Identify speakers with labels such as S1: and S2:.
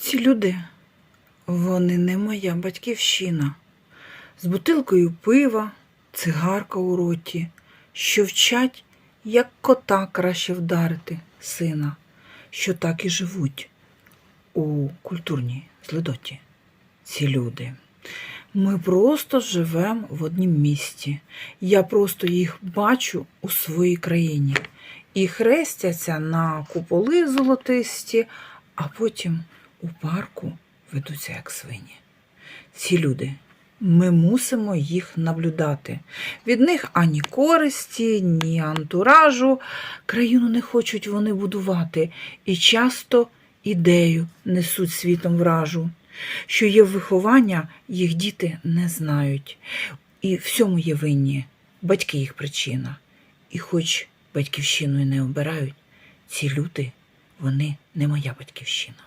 S1: Ці люди, вони не моя батьківщина. З бутилкою пива, цигарка у роті, що вчать, як кота краще вдарити сина, що так і живуть у культурній злидоті. Ці люди. Ми просто живемо в однім місті. Я просто їх бачу у своїй країні. І хрестяться на куполи золотисті, а потім у парку ведуться як свині. Ці люди, ми мусимо їх наблюдати. Від них ані користі, ні антуражу. Країну не хочуть вони будувати і часто ідею несуть світом вражу. Що є виховання, їх діти не знають. І всьому є винні батьки їх причина. І хоч батьківщиною не обирають, ці люди, вони не моя батьківщина.